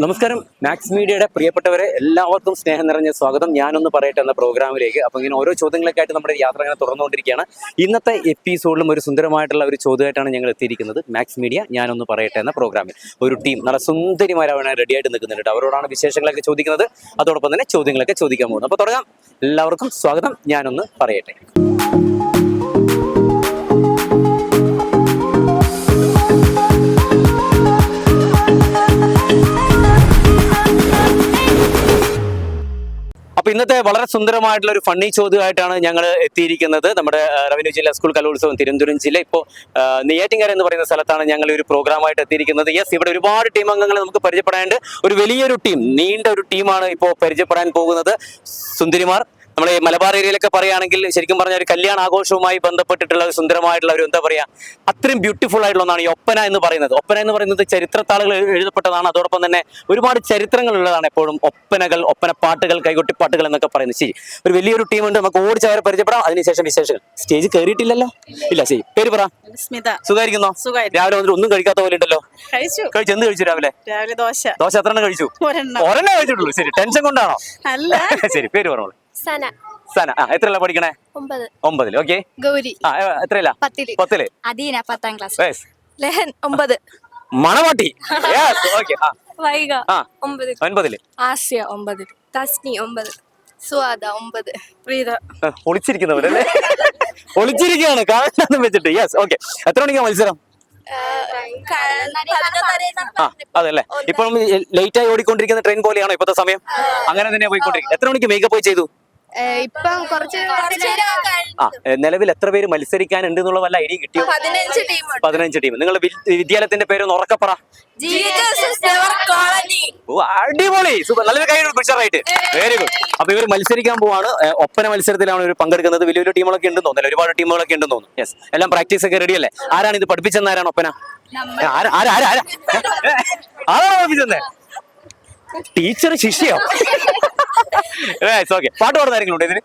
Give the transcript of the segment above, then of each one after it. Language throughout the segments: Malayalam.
നമസ്കാരം. മാക്സ് മീഡിയയുടെ പ്രിയപ്പെട്ടവരെ എല്ലാവർക്കും സ്നേഹം നിറഞ്ഞ സ്വാഗതം. ഞാനൊന്ന് പറയട്ടെ എന്ന പ്രോഗ്രാമിലേക്ക്. അപ്പോൾ ഇങ്ങനെ ഓരോ ചോദ്യങ്ങളൊക്കെ ആയിട്ട് നമ്മുടെ യാത്ര ഇങ്ങനെ തുറന്നുകൊണ്ടിരിക്കുകയാണ്. ഇന്നത്തെ എപ്പിസോഡിലും ഒരു സുന്ദരമായിട്ടുള്ള ഒരു ചോദ്യമായിട്ടാണ് ഞങ്ങൾ എത്തിയിരിക്കുന്നത്. മാക്സ് മീഡിയ ഞാനൊന്ന് പറയട്ടെ എന്ന പ്രോഗ്രാമിൽ. ഒരു ടീം നല്ല സുന്ദരിമാരാണ് റെഡി ആയിട്ട് നിൽക്കുന്നുണ്ട്. അവരോടാണ് വിശേഷങ്ങളൊക്കെ ചോദിക്കുന്നത്. അതോടൊപ്പം തന്നെ ചോദ്യങ്ങളൊക്കെ ചോദിക്കാൻ പോകുന്നത് അപ്പോൾ തുടങ്ങാം. എല്ലാവർക്കും സ്വാഗതം. ഞാനൊന്ന് പറയട്ടെ. വളരെ സുന്ദരമായിട്ടുള്ള ഒരു ഫണ്ണി ചോദ്യമായിട്ടാണ് ഞങ്ങൾ എത്തിയിരിക്കുന്നത്. നമ്മുടെ റവന്യൂ ജില്ലാ സ്കൂൾ കലോത്സവം തിരുവനന്തപുരം ജില്ല. ഇപ്പോൾ നെയ്യാറ്റിങ്കര എന്ന് പറയുന്ന സ്ഥലത്താണ് ഞങ്ങൾ ഒരു പ്രോഗ്രാമായിട്ട് എത്തിയിരിക്കുന്നത്. യെസ് ഇവിടെ ഒരുപാട് ടീം അംഗങ്ങളെ നമുക്ക് പരിചയപ്പെടാനുണ്ട്. ഒരു വലിയൊരു ടീം നീണ്ട ഒരു ടീമാണ് ഇപ്പോൾ പരിചയപ്പെടാൻ പോകുന്നത്. സുന്ദരിമാർ നമ്മുടെ ഈ മലബാർ ഏരിയയിലൊക്കെ പറയുകയാണെങ്കിൽ ശരിക്കും പറഞ്ഞ ഒരു കല്യാണ ആഘോഷവുമായി ബന്ധപ്പെട്ടിട്ടുള്ള ഒരു സുന്ദരമായിട്ടുള്ള ഒരു എന്താ പറയുക അത്രയും ബ്യൂട്ടിഫുൾ ആയിട്ടുള്ള ഒന്നാണ് ഈ ഒപ്പന എന്ന് പറയുന്നത്. ഒപ്പന എന്ന് പറയുന്നത് ചരിത്രത്താളുകൾ എഴുതപ്പെട്ടതാണ്. അതോടൊപ്പം തന്നെ ഒരുപാട് ചരിത്രങ്ങൾ ഉള്ളതാണ് എപ്പോഴും ഒപ്പനകൾ ഒപ്പന പാട്ടുകൾ കൈകൊട്ടി പാട്ടുകൾ എന്നൊക്കെ പറയുന്നത്. ശരി ഒരു വലിയൊരു ടീം ഉണ്ട്. നമുക്ക് ഓടിച്ച് അവരെ പരിചയപ്പെടാം. അതിനുശേഷം വിശേഷങ്ങൾ. സ്റ്റേജ് കയറിയിട്ടില്ലല്ലോ? ഇല്ല ശരി. പേര് പറ. സുഖായിരിക്കുന്നു. രാവിലെ വന്നിട്ട് ഒന്നും കഴിക്കാത്ത പോലെ ഉണ്ടല്ലോ? കഴിച്ചു. കഴിച്ചു. എന്ത് കഴിച്ചു രാവിലെ? രാവിലെ ദോശ. ദോശ എത്ര കഴിച്ചു? ഒരെണ്ണം. കഴിച്ചിട്ടുള്ളൂ. ശരി ടെൻഷൻ കൊണ്ടാണോ? അല്ല. ശരി പേര് പറഞ്ഞോളൂ സന. സന. ആ എത്രയല്ല പഠിക്കണേ? ഒമ്പത്. ഒമ്പതിൽ ഓക്കെ. ഗൗരി. ആ എത്രയില്ല പത്തിൽ. പത്തിൽ. അദീന പത്താം ക്ലാസ്. യെസ് ലഹൻ ഒമ്പത്. മണവാട്ടി. യെസ് ഓക്കെ ആ. വൈഗ ആ. ഒമ്പത് ഒൻപതിൽ. ആസ്യ ഒമ്പത് തസ്നി ഒമ്പത്. സുവാദ ഒമ്പത്. പ്രീത. ഒളിച്ചിരിക്കുന്നവരല്ലേ? ഒളിച്ചിരിക്കുകയാണ്. കാരണം വെച്ചിട്ട്. യെസ് ഓക്കെ എത്ര മണിക്കാ മത്സരം? അതല്ലേ. ഇപ്പം ലേറ്റ് ആയി ഓടിക്കൊണ്ടിരിക്കുന്ന ട്രെയിൻ പോലെയാണോ ഇപ്പോഴത്തെ സമയം? അങ്ങനെ തന്നെ പോയിക്കൊണ്ടിരിക്കുന്നത്. എത്ര മണിക്ക് മേക്കപ്പ് പോയി ചെയ്തു? ഇപ്പം കുറച്ച് ആ ഏ, നിലവിൽ എത്ര പേര് മത്സരിക്കാനുണ്ട് എന്നുള്ള വല്ല ഐഡിയ കിട്ടിയോ? പതിനഞ്ച് ടീം നിങ്ങളുടെ വിദ്യാലയത്തിന്റെ പേര് ഒന്ന് ഉറക്കപ്പറ അടിപൊളി. സൂപ്പർ. നല്ലൊരു കൈ പിക്ചറായിട്ട് വെരി ഗുഡ് അപ്പൊ ഇവർ മത്സരിക്കാൻ പോവാണ്. ഒപ്പന മത്സരത്തിലാണ് ഇവർ പങ്കെടുക്കുന്നത്. വലിയ വലിയ ടീമുകളൊക്കെ ഉണ്ടെന്ന് തോന്നുന്നു. ഒരുപാട് ടീമുകളൊക്കെ ഉണ്ടെന്ന് തോന്നുന്നു. യെസ് എല്ലാം പ്രാക്ടീസ് ഒക്കെ റെഡി അല്ലേ? ആരാണ് ഇത് പഠിപ്പിച്ചെന്ന് ആരാണ് ഒപ്പന? ആരാ ആരാ ആരാ ആരാണ് പഠിപ്പിച്ചെന്നേ ടീച്ചർ ശിഷ്യോ? ഓക്കെ പാട്ട് പാടുന്ന ആരെങ്കിലും ഉണ്ടോ ഇതിന്?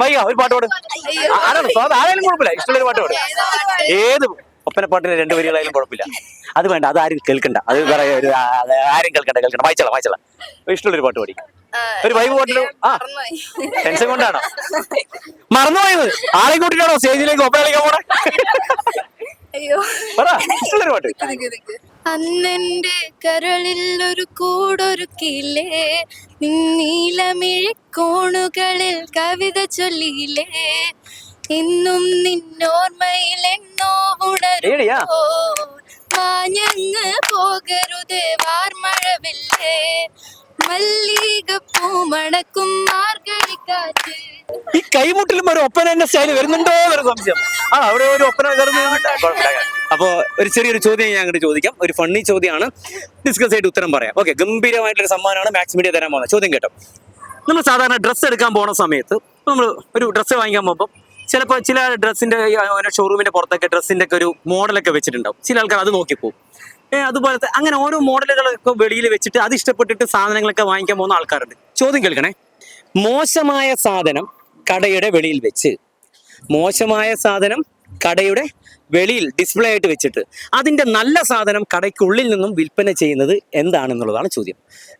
വൈകാ ഒരു പാട്ട് പാടും. ആരാണ്? സ്വാദ് ആരായാലും കുഴപ്പമില്ല. ഇഷ്ടമുള്ള പാട്ട് പാടും. ഏത് ഒപ്പന പാട്ടിന് രണ്ട് വരികളായാലും കുഴപ്പമില്ല. അത് വേണ്ട അത് ആരും കേൾക്കണ്ട. അത് വേറെ ഒരു ആരും കേൾക്കണ്ട കേൾക്കണ്ട. വായിച്ചോളാം വായിച്ചോളാം. ഇഷ്ടമുള്ളൊരു പാട്ട് പാടി. ഒരു വൈബ് പാട്ടിലും? ആ. ടെൻഷൻ കൊണ്ടാണോ? മറന്നുപോയത് ആളെ കൂട്ടിട്ടാണോ സ്റ്റേജിലേക്ക് ഒപ്പന കളിക്കാൻ പോണേ പറ ഇഷ്ടമുള്ളൊരു പാട്ട്. അന്നെന്റെ കരളിൽ ഒരു കൂടൊരുക്കിയില്ലേ? നീലമിഴിക്കോണുകളിൽ കവിത ചൊല്ലിയില്ലേ? ഇന്നും നിന്നോർമ്മയിൽ എന്നോ ഏടിയാ? ഉണരുമോ? മാഞ്ഞങ്ങ് പോകരുത് വാർമഴവില്ലേ? മല്ലികപ്പൂ മണക്കും മാർഗഴിക്കാറ്റ്. ഈ കൈമുട്ടിലും ഒരു ഒപ്പന എന്ന സ്റ്റൈൽ വരുന്നുണ്ടോ എന്നൊരു സംശയം. ആ അവിടെ ഒരു ഒപ്പന കയറുന്നു അപ്പോ ഒരു ചെറിയൊരു ചോദ്യം ഞാൻ അങ്ങോട്ട് ചോദിക്കാം. ഒരു ഫണ്ണി ചോദ്യമാണ്. ഡിസ്കസ് ചെയ്ത് ഉത്തരം പറയാം. ഓക്കെ ഗംഭീരമായിട്ടൊരു സമ്മാനമാണ് മാക്സ് മീഡിയ തരാൻ പോകുന്നത്. ചോദ്യം കേട്ടോ. നമ്മൾ സാധാരണ ഡ്രസ്സ് എടുക്കാൻ പോണ സമയത്ത് നമ്മൾ ഒരു ഡ്രസ്സ് വാങ്ങിക്കാൻ പോകുമ്പോൾ ചിലപ്പോൾ ചില ഡ്രസ്സിന്റെ ഷോറൂമിന്റെ പുറത്തൊക്കെ ഡ്രസ്സിന്റെ ഒക്കെ ഒരു മോഡലൊക്കെ വെച്ചിട്ടുണ്ടാവും. ചില ആൾക്കാർ അത് നോക്കിപ്പോവും അതുപോലത്തെ അങ്ങനെ ഓരോ മോഡലുകളൊക്കെ വെളിയിൽ വെച്ചിട്ട് അത് ഇഷ്ടപ്പെട്ടിട്ട് സാധനങ്ങളൊക്കെ വാങ്ങിക്കാൻ പോകുന്ന ആൾക്കാരുണ്ട്. ചോദ്യം കേൾക്കണേ. മോശമായ സാധനം കടയുടെ വെളിയിൽ വെച്ച് മോശമായ സാധനം കടയുടെ വെളിയിൽ ഡിസ്പ്ലേ ആയിട്ട് വെച്ചിട്ട് അതിന്റെ നല്ല സാധനം കടയ്ക്കുള്ളിൽ നിന്നും വിൽപ്പന ചെയ്യുന്നത് എന്താണെന്നുള്ളതാണ് ചോദ്യം.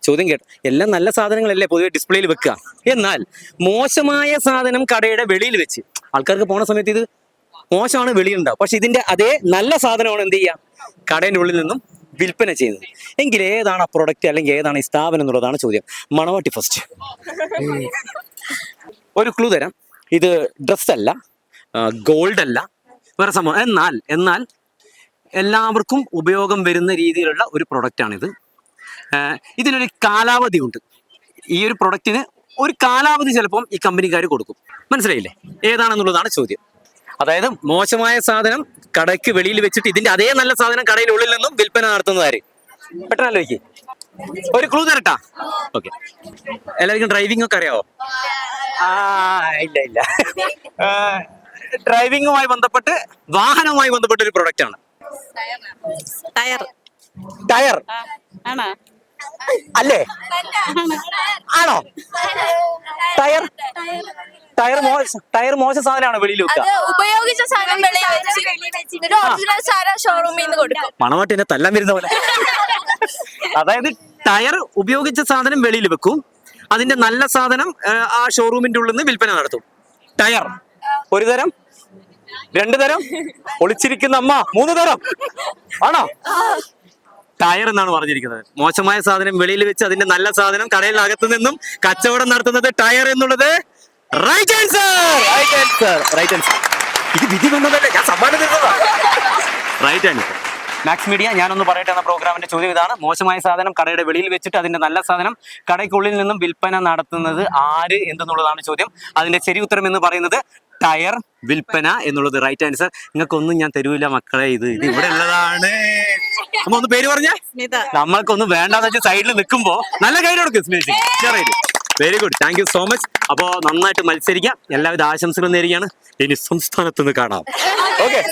ചോദ്യം കേട്ടോ. എല്ലാം നല്ല സാധനങ്ങളല്ലേ പൊതുവെ ഡിസ്പ്ലേയിൽ വെക്കുക? എന്നാൽ മോശമായ സാധനം കടയുടെ വെളിയിൽ വെച്ച് ആൾക്കാർക്ക് പോണ സമയത്ത് ഇത് മോശമാണ് വെളിയിലുണ്ടാവും പക്ഷെ ഇതിന്റെ അതേ നല്ല സാധനമാണ് എന്ത് ചെയ്യുക? കടയുടെ ഉള്ളിൽ നിന്നും വിൽപ്പന ചെയ്യുന്നത്. എങ്കിൽ ഏതാണ് ആ പ്രൊഡക്റ്റ് അല്ലെങ്കിൽ ഏതാണ് ഈ സ്ഥാപനം എന്നുള്ളതാണ് ചോദ്യം. മണവാട്ടി ഫസ്റ്റ് ഒരു ക്ലൂ തരാം. ഇത് ഡ്രസ്സല്ല ഗോൾഡ് അല്ല വേറെ സംഭവം. എന്നാൽ എന്നാൽ എല്ലാവർക്കും ഉപയോഗം വരുന്ന രീതിയിലുള്ള ഒരു പ്രൊഡക്റ്റാണിത് ഇതിനൊരു കാലാവധി ഉണ്ട്. ഈ ഒരു പ്രൊഡക്റ്റിന് ഒരു കാലാവധി ചിലപ്പം ഈ കമ്പനിക്കാർ കൊടുക്കും. മനസ്സിലായില്ലേ? ഏതാണെന്നുള്ളതാണ് ചോദ്യം. അതായത് മോശമായ സാധനം കടയ്ക്ക് വെളിയിൽ വെച്ചിട്ട് ഇതിന്റെ അതേ നല്ല സാധനം കടയിലുള്ളിൽ നിന്നും വിൽപ്പന നടത്തുന്നതാര് പെട്ടെന്ന് ആലോചിക്കേ. ഒരു ക്ലൂ തരട്ടാ. ഓക്കെ എല്ലാവർക്കും ഡ്രൈവിംഗ് ഒക്കെ അറിയാവോ? ആ ഇല്ല ഇല്ല. ഡ്രൈവിംഗുമായി ബന്ധപ്പെട്ട് വാഹനവുമായി ബന്ധപ്പെട്ട ഒരു പ്രൊഡക്റ്റ് ആണ് ടയർ. ടയർ ആണോ? അല്ലേ? ആണോ? ടയർ. ടയർ മോശ ടയർ മോശ സാധനമാണ് വെളിയിൽ വെക്കുക. ഉപയോഗിച്ച സാധനം ഒറിജിനൽ സാധനം ഷോറൂമിൽ നിന്ന് കൊടുക്കും. മണവാട്ടി എന്നെ തല്ലാൻ വരുന്ന പോലെ. അതായത് ടയർ ഉപയോഗിച്ച സാധനം വെളിയിൽ വെക്കും. അതിന്റെ നല്ല സാധനം ആ, ആ ഷോറൂമിന്റെ ഉള്ളിൽ നിന്ന് വിൽപ്പന നടത്തും. ടയർ. ഒരു തരം രണ്ടു തരം? ഒളിച്ചിരിക്കുന്ന അമ്മ. മൂന്ന് തരം. ആണോ? ടയർ എന്നാണ് പറഞ്ഞിരിക്കുന്നത്. മോശമായ സാധനം വെളിയിൽ വെച്ച് അതിന്റെ നല്ല സാധനം കടയിൽ അകത്തു നിന്നും കച്ചവടം നടത്തുന്നത് ടയർ എന്നുള്ളത് right answer right answer right answer ഇത് വിധി വന്നതല്ലേ? ഞാൻ സമ്മാനം തരുന്നതാ. റൈറ്റ് ആൻസർ മാക്സ് മീഡിയ ഞാനൊന്ന് പറയട്ടെ എന്ന പ്രോഗ്രാമിന്റെ ചോദ്യം ഇതാണ്. മോശമായ സാധനം കടയുടെ വെളിയിൽ വെച്ചിട്ട് അതിന്റെ നല്ല സാധനം കടയ്ക്കുള്ളിൽ നിന്നും വിൽപ്പന നടത്തുന്നത് ആര് എന്തെന്നുള്ളതാണ് ചോദ്യം. അതിന്റെ ശരി ഉത്തരം എന്ന് പറയുന്നത് ടയർ വിൽപ്പന എന്നുള്ളത്. റൈറ്റ് ആൻസർ നിങ്ങൾക്കൊന്നും ഞാൻ തരൂല മക്കളെ. ഇത് ഇത് ഇവിടെ ഉള്ളതാണ്. അമ്മ ഒന്ന് പേര് പറഞ്ഞ. നമ്മൾക്കൊന്നും വേണ്ടാന്ന് വെച്ച് സൈഡിൽ നിൽക്കുമ്പോ നല്ല കൈ കൊടുക്കും very good thank you so much അപ്പോ നന്നായിട്ട് മത്സരിക്കാം. എല്ലാവിധ ആശംസകളും നേരുകയാണ്. ഇനി സംസ്ഥാനത്ത് നിന്ന് കാണാം ഓക്കെ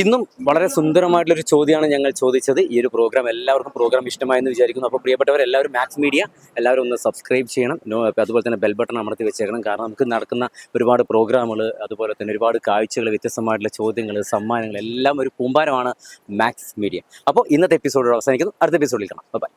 ഇന്നും വളരെ സുന്ദരമായിട്ടുള്ള ഒരു ചോദ്യമാണ് ഞങ്ങൾ ചോദിച്ചത്. ഈ ഒരു പ്രോഗ്രാം എല്ലാവർക്കും പ്രോഗ്രാം ഇഷ്ടമായെന്ന് വിചാരിക്കുന്നു. അപ്പോൾ പ്രിയപ്പെട്ടവർ എല്ലാവരും മാക്സ് മീഡിയ എല്ലാവരും ഒന്ന് സബ്സ്ക്രൈബ് ചെയ്യണം. അതുപോലെ തന്നെ ബെൽ ബട്ടൺ അമർത്തി വെച്ചേക്കണം. കാരണം നമുക്ക് നടക്കുന്ന ഒരുപാട് പ്രോഗ്രാമുകൾ അതുപോലെ തന്നെ ഒരുപാട് കാഴ്ചകൾ വ്യത്യസ്തമായിട്ടുള്ള ചോദ്യങ്ങൾ സമ്മാനങ്ങൾ എല്ലാം ഒരു കൂമ്പാരമാണ് മാക്സ് മീഡിയ അപ്പോൾ ഇന്നത്തെ എപ്പിസോഡ് അവസാനിക്കുന്നു. അടുത്ത എപ്പിസോഡിൽ കാണാം. ബൈ